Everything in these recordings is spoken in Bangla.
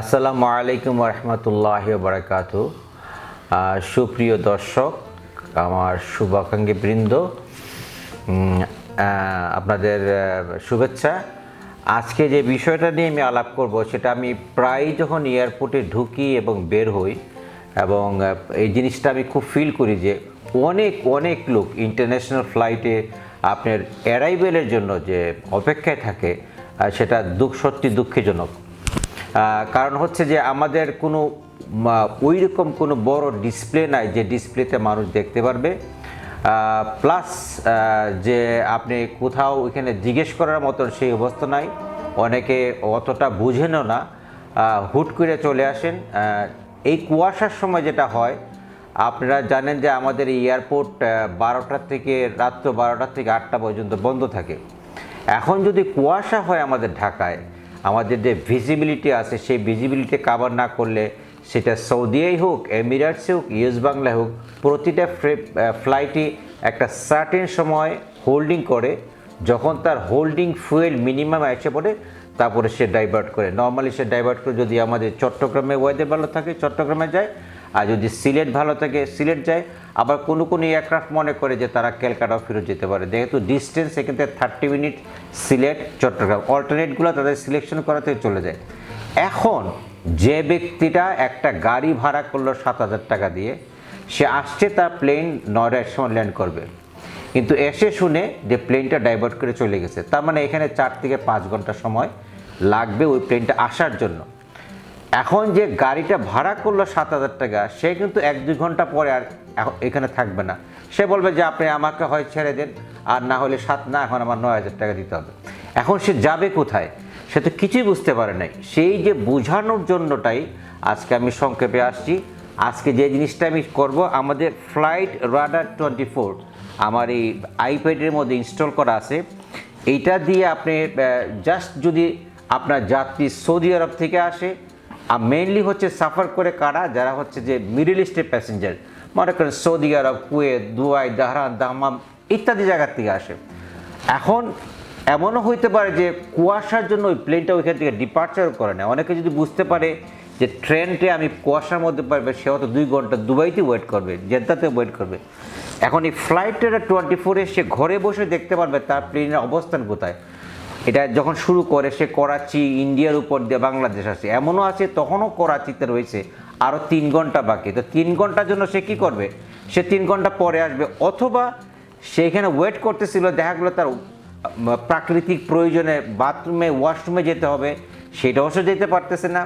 আসসালামু আলাইকুম রহমতুল্লাহ বারাকাতু সুপ্রিয় দর্শক, আমার শুভাকাঙ্ক্ষী বৃন্দ আপনাদের শুভেচ্ছা। আজকে যে বিষয়টা নিয়ে আমি আলাপ করব, সেটা আমি প্রায় যখন এয়ারপোর্টে ঢুকি এবং বের হই, এবং এই জিনিসটা আমি খুব ফিল করি যে অনেক অনেক লোক ইন্টারন্যাশনাল ফ্লাইটে আপনার অ্যারাইভেলের জন্য যে অপেক্ষায় থাকে সেটা দুঃখ, সত্যি দুঃখজনক। কারণ হচ্ছে যে আমাদের কোনো ওই রকম কোনো বড় ডিসপ্লে নাই যে ডিসপ্লেতে মানুষ দেখতে পারবে। প্লাস যে আপনি কোথাও এখানে জিজ্ঞেস করার মতন সেই অবস্থা নাই। অনেকে অতটা বুঝেনও না। হুট করে চলে আসেন। এই কুয়াশার সময় যেটা হয়, আপনারা জানেন যে আমাদের এয়ারপোর্ট বারোটা থেকে রাত্র বারোটা থেকে আটটা পর্যন্ত বন্ধ থাকে। এখন যদি কুয়াশা হয় আমাদের ঢাকায় আমাদের যে ভিজিবিলিটি আছে, সেই ভিজিবিলিটি কাভার না করলে সেটা সৌদিয়াই হোক, এমিরেটসে হোক, ইউএস বাংলায় হোক, প্রতিটা ফ্লাইটই একটা সার্টেন সময় হোল্ডিং করে। যখন তার হোল্ডিং ফুয়েল মিনিমাম এসে পড়ে, তারপরে সে ডাইভার্ট করে। নর্মালি সে ডাইভার্ট করে যদি আমাদের চট্টগ্রামে ওয়েদার ভালো থাকে, চট্টগ্রামে যায় আর যদি সিলেট ভালো থাকে, সিলেট যায়। আবার কোনো কোনো এয়ারক্রাফট মনে করে যে তারা ক্যালকাটাও ফেরত যেতে পারে। যেহেতু ডিস্টেন্স এখান থেকে থার্টি মিনিট সিলেট, চট্টগ্রাম। অল্টারনেটগুলো তাদের সিলেকশন করাতে চলে যায়। এখন যে ব্যক্তিটা একটা গাড়ি ভাড়া করল সাত হাজার টাকা দিয়ে, সে আসছে তার প্লেন নয়টার সময় ল্যান্ড করবে। কিন্তু এসে শুনে যে প্লেনটা ডাইভার্ট করে চলে গেছে। তার মানে এখানে চার থেকে পাঁচ ঘণ্টা সময় লাগবে ওই প্লেনটা আসার জন্য। এখন যে গাড়িটা ভাড়া করল সাত হাজার টাকা, সে কিন্তু এক দুই ঘণ্টা পরে আর এখানে থাকবে না। সে বলবে যে, আপনি আমাকে হয় ছেড়ে দেন, আর না হলে সাত, না, এখন আমার নয় হাজার টাকা দিতে হবে। এখন সে যাবে কোথায়, সে তো কিছুই বুঝতে পারে নাই। সেই যে বোঝানোর জন্যটাই আজকে আমি সংক্ষেপে আসছি। আজকে যে জিনিসটা আমি করব, আমাদের ফ্লাইট রাডার টোয়েন্টি ফোর আমার এই আইপ্যাডের মধ্যে ইনস্টল করা আছে। এইটা দিয়ে আপনি জাস্ট যদি আপনার যাত্রী সৌদি আরব থেকে আসে আর মেইনলি হচ্ছে সাফার করে কারা? যারা হচ্ছে যে মিডিল ইস্টের প্যাসেঞ্জার মনে করেন Saudi Arab, Kuwait, Dubai, Dhahran Dammam ইত্যাদি জায়গার থেকে আসে। এখন এমনও হইতে পারে যে কুয়াশার জন্য ওই প্লেনটা ওইখান থেকে ডিপার্চার করে না অনেকে যদি বুঝতে পারে যে ট্রেনটে আমি কুয়াশার মধ্যে পারবে সে হয়তো দুই ঘণ্টা দুবাইতে ওয়েট করবে জেদ্দাতে ওয়েট করবে। এখন এই ফ্লাইটটা টোয়েন্টি ফোরে সে ঘরে বসে দেখতে পারবে তার প্লেনের অবস্থান কোথায়। এটা যখন শুরু করে, সে করাচি, ইন্ডিয়ার উপর দিয়ে বাংলাদেশ আসে। এমনও আছে, তখনও করাচিতে রয়েছে। আরও তিন ঘণ্টা বাকি। তো তিন ঘণ্টার জন্য সে কি করবে? সে তিন ঘণ্টা পরে আসবে। অথবা সেখানে ওয়েট করতেছিল, দেখা গেলো তার প্রাকৃতিক প্রয়োজনে বাথরুমে ওয়াশরুমে যেতে হবে। সেটাও সে যেতে পারতেছে না।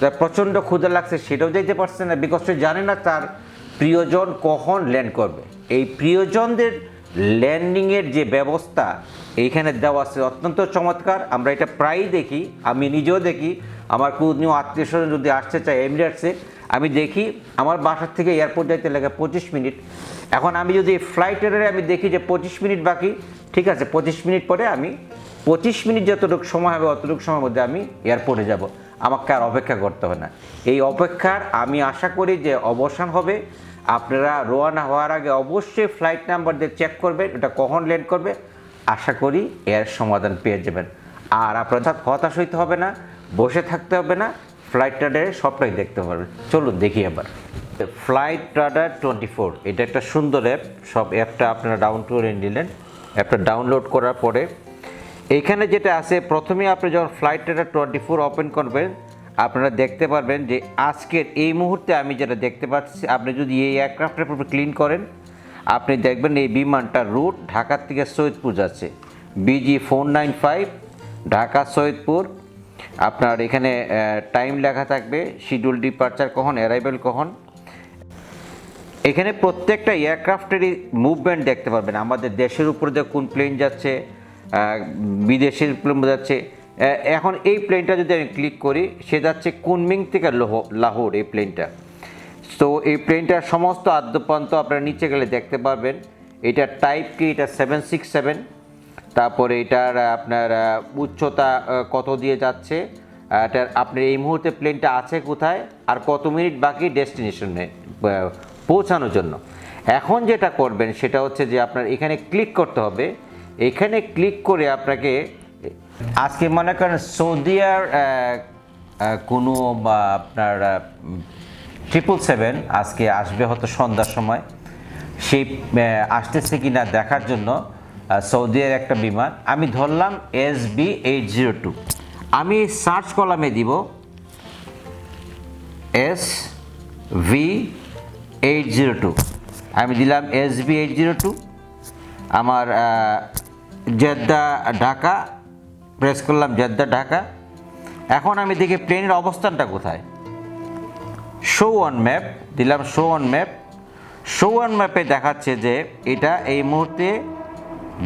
তার প্রচণ্ড ক্ষুদা লাগছে, সেটাও যেতে পারছে না। বিকজ সে জানে না তার প্রিয়জন কখন ল্যান্ড করবে। এই প্রিয়জনদের ল্যান্ডিংয়ের যে ব্যবস্থা, এইখানে দেওয়া আছে অত্যন্ত চমৎকার। আমরা এটা প্রায়ই দেখি, আমি নিজেও দেখি। আমার কোনো আত্মীয় স্বজন যদি আসতে চায় এমিরেটসে আমি দেখি, আমার বাসার থেকে এয়ারপোর্ট যাইতে লাগে পঁচিশ মিনিট। এখন আমি যদি ফ্লাইটের আমি দেখি যে পঁচিশ মিনিট বাকি, ঠিক আছে, পঁচিশ মিনিট পরে আমি, পঁচিশ মিনিট যতটুকু সময় হবে, অতটুকু সময়ের মধ্যে আমি এয়ারপোর্টে যাব। আমাকে আর অপেক্ষা করতে হবে না। এই অপেক্ষার আমি আশা করি যে অবসান হবে। আপনারা রোয়ানা হওয়ার আগে অবশ্যই ফ্লাইট নাম্বার দিয়ে চেক করবেন এটা কখন ল্যান্ড করবে। আশা করি এর সমাধান পেয়ে যাবেন। আর আপনার হতাশ হইতে হবে না, বসে থাকতে হবে না ফ্লাইট রাডারে সবটাই দেখতে পারবেন চলুন দেখি এবার ফ্লাইট রাডার টোয়েন্টি ফোর এটা একটা সুন্দর অ্যাপ সব অ্যাপটা আপনারা ডাউন করে নিলেন। অ্যাপটা ডাউনলোড করার পরে, এইখানে যেটা আছে প্রথমে আপনি যখন flight radar twenty four open করবেন আপনারা দেখতে পারবেন যে আজকের এই মুহূর্তে আমি যেটা দেখতে পাচ্ছি, আপনি যদি এই এয়ারক্রাফটের উপর ক্লিন করেন, আপনি দেখবেন এই বিমানটার রুট ঢাকার থেকে সৈয়দপুর যাচ্ছে। BG four nine five Dhaka, Saidpur. আপনার এখানে টাইম লেখা থাকবে শিডিউল ডিপার্চার কখন অ্যারাইভেল কখন। এখানে প্রত্যেকটা এয়ারক্রাফটেরই মুভমেন্ট দেখতে পারবেন। আমাদের দেশের উপর দিয়ে কোন প্লেন যাচ্ছে বিদেশের প্লেন যাচ্ছে এখন এই প্লেনটা যদি আমি ক্লিক করি, সে যাচ্ছে কুনমিং থেকে লোহ, লাহোর এই প্লেনটা তো এই প্লেনটার সমস্ত আদ্যপ্রান্ত আপনারা নিচে গেলে দেখতে পারবেন। এটা টাইপ কি এটা সেভেন সিক্স সেভেন তারপরে এটার আপনার উচ্চতা কত দিয়ে যাচ্ছে এটার, আপনার এই মুহূর্তে প্লেনটা আছে কোথায়, আর কত মিনিট বাকি ডেস্টিনেশনে পৌঁছানোর জন্য। এখন যেটা করবেন, সেটা হচ্ছে যে আপনার এখানে ক্লিক করতে হবে। এখানে ক্লিক করে আপনাকে আজকে মনে করেন সৌদিয়ার কোনো বা আপনার ট্রিপল সেভেন আজকে আসবে হয়তো সন্ধ্যার সময়। সেই আসতেছে কি না দেখার জন্য সৌদির একটা বিমান। আমি ধরলাম S B eight zero two আমি সার্চ কলামে দিব S V eight zero two আমি দিলাম S B eight zero two আমার জেদ্দা, ঢাকা প্রেস করলাম জেদ্দা, ঢাকা। এখন আমি দেখি প্লেনের অবস্থানটা কোথায়। শো অন ম্যাপ দিলাম show on map show on ম্যাপে দেখাচ্ছে যে এটা এই মুহূর্তে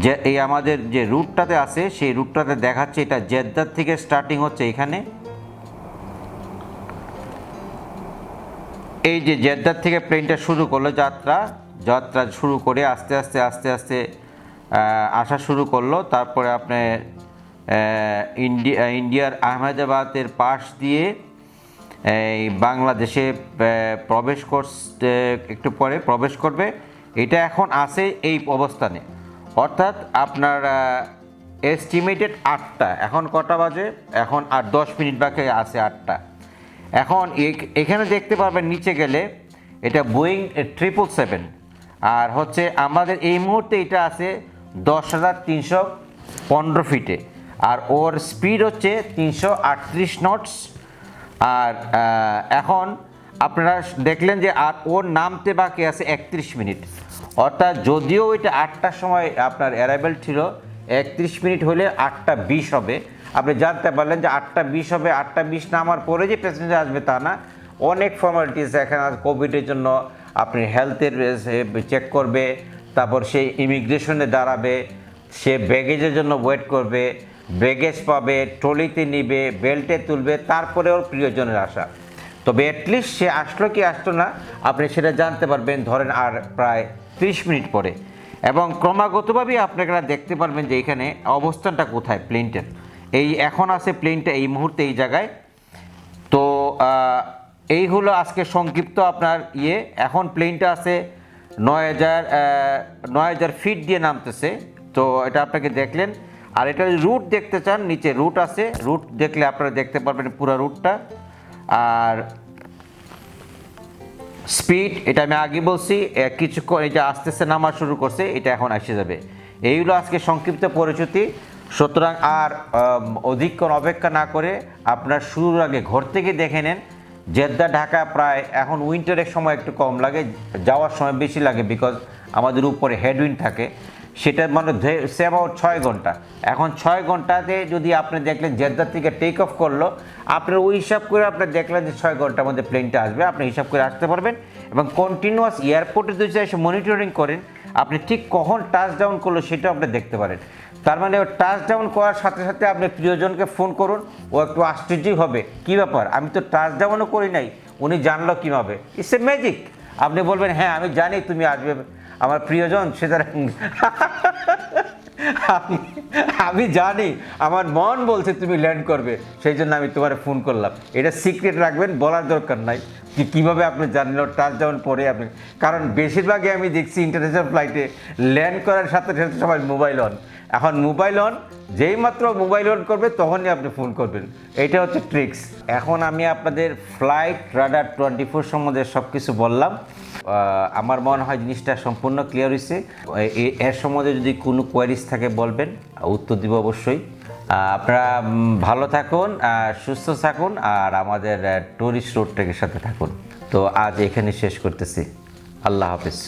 যে এই আমাদের যে রুটটাতে আছে, সেই রুটটাতে দেখাচ্ছে এটা জেদ্দার থেকে স্টার্টিং হচ্ছে এখানে। এই যে জেদ্দার থেকে প্লেনটা শুরু করল যাত্রা যাত্রা শুরু করে আস্তে আস্তে আস্তে আস্তে আসা শুরু করল। তারপরে আপনি ইন্ডিয়া ইন্ডিয়ার আহমেদাবাদের পাশ দিয়ে, এই বাংলাদেশে প্রবেশ করতে, একটু পরে প্রবেশ করবে। এটা এখন আছে এই অবস্থানে। অর্থাৎ আপনার এস্টিমেটেড আটটা। এখন কটা বাজে? এখন আর দশ মিনিট বাকি আছে আটটা। এখন এখানে দেখতে পারবেন নিচে গেলে এটা বোয়িং ট্রিপল সেভেন আর হচ্ছে আমাদের এই মুহূর্তে এটা আছে দশ হাজার তিনশো পনেরো ফিটে আর ওর স্পিড হচ্ছে তিনশো আটত্রিশ নটস আর এখন আপনারা দেখলেন যে আর ওর নামতে বাকি আছে একত্রিশ মিনিট। অর্থাৎ যদিও ওইটা আটটার সময় আপনার অ্যারাইভেল ছিল, একত্রিশ মিনিট হলে আটটা বিশ হবে। আপনি জানতে পারলেন যে আটটা বিশ হবে, আটটা বিশ নামার পরে যে প্যাসেঞ্জার আসবে তা না। অনেক ফর্মালিটিস এখানে কোভিডের জন্য আপনি হেলথের চেক করবে, তারপর সে ইমিগ্রেশনে দাঁড়াবে, সে ব্যাগেজের জন্য ওয়েট করবে। ব্যাগেজ পাবে ট্রলিতে নিবে, বেল্টে তুলবে, তারপরে ওর প্রিয়জনের আসা তবে অ্যাটলিস্ট সে আসলো কি আসলো না, আপনি সেটা জানতে পারবেন, ধরেন আর প্রায় ত্রিশ মিনিট পরে। এবং ক্রমাগতভাবেই আপনারা দেখতে পারবেন যে এখানে অবস্থানটা কোথায়, প্লেনটার। এই এখন আছে প্লেনটা এই মুহূর্তে এই জায়গায়। তো এই হলো আজকে সংক্ষিপ্ত আপনার ইয়ে। এখন প্লেনটা আছে নয় হাজার নয় হাজার ফিট দিয়ে নামতেছে। তো, এটা আপনাকে দেখলেন। আর এটা রুট দেখতে চান, নিচে রুট আছে। রুট দেখলে আপনারা দেখতে পারবেন পুরো রুটটা আর স্পিড এটা আমি আগে বলছি কিছুক্ষণ এটা আস্তে আস্তে নামা শুরু করছে, এটা এখন এসে যাবে। এইগুলো আজকে সংক্ষিপ্ত পরিচিতি। সুতরাং আর অধিকক্ষণ অপেক্ষা না করে আপনার শুরুর আগে ঘর থেকে দেখে নেন। জেদ্দা, ঢাকা প্রায় এখন উইন্টারের সময় একটু কম লাগে, যাওয়ার সময় বেশি লাগে বিকজ আমাদের উপরে হেডউইন্ড থাকে। সেটার মানে সে অ্যাবাউট ছয় ঘণ্টা। এখন ছয় ঘন্টাতে যদি আপনি দেখলেন জেদ্দার থেকে টেক অফ করল, আপনার ওই হিসাব করে আপনি দেখলেন যে ছয় ঘণ্টার মধ্যে প্লেনটা আসবে, আপনি হিসাব করে আসতে পারবেন এবং কন্টিনিউয়াস এয়ারপোর্টে যদি এসে মনিটরিং করেন, আপনি ঠিক কখন টাচ ডাউন করল সেটাও আপনি দেখতে পারেন। তার মানে টাচ ডাউন করার সাথে সাথে আপনি প্রিয়জনকে ফোন করুন, ও একটু আশ্চর্যই হবে। কী ব্যাপার? আমি তো টাচ ডাউনও করি নাই, উনি জানলো কীভাবে? ইটস এ ম্যাজিক আপনি বলবেন হ্যাঁ আমি জানি তুমি আসবে। আমার প্রিয়জন, সে আমি আমি জানি, আমার মন বলছে তুমি ল্যান্ড করবে, সেই জন্য আমি তোমার ফোন করলাম। এটা সিক্রেট রাখবেন, বলার দরকার নাই, যে কীভাবে আপনি জানলেন টাচ ডাউন পরে আপনি কারণ বেশিরভাগই আমি দেখছি ইন্টারন্যাশনাল ফ্লাইটে ল্যান্ড করার সাথে সাথে সবাই মোবাইল অন এখন মোবাইল অন যেই মাত্র মোবাইল অন করবে, তখনই আপনি ফোন করবেন। এটা হচ্ছে ট্রিক্স এখন আমি আপনাদের ফ্লাইট রাডার টোয়েন্টি ফোর সম্বন্ধে সব কিছু বললাম আমার মনে হয় জিনিসটা সম্পূর্ণ ক্লিয়ার হয়েছে এর সম্বন্ধে যদি কোনো কোয়ারিজ থাকে বলবেন, উত্তর দিব অবশ্যই। আপনারা ভালো থাকুন সুস্থ থাকুন, আর আমাদের টুরিস্ট ট্রেকের সাথে থাকুন। তো আজ এখানে শেষ করতেছি। আল্লাহ হাফিজ।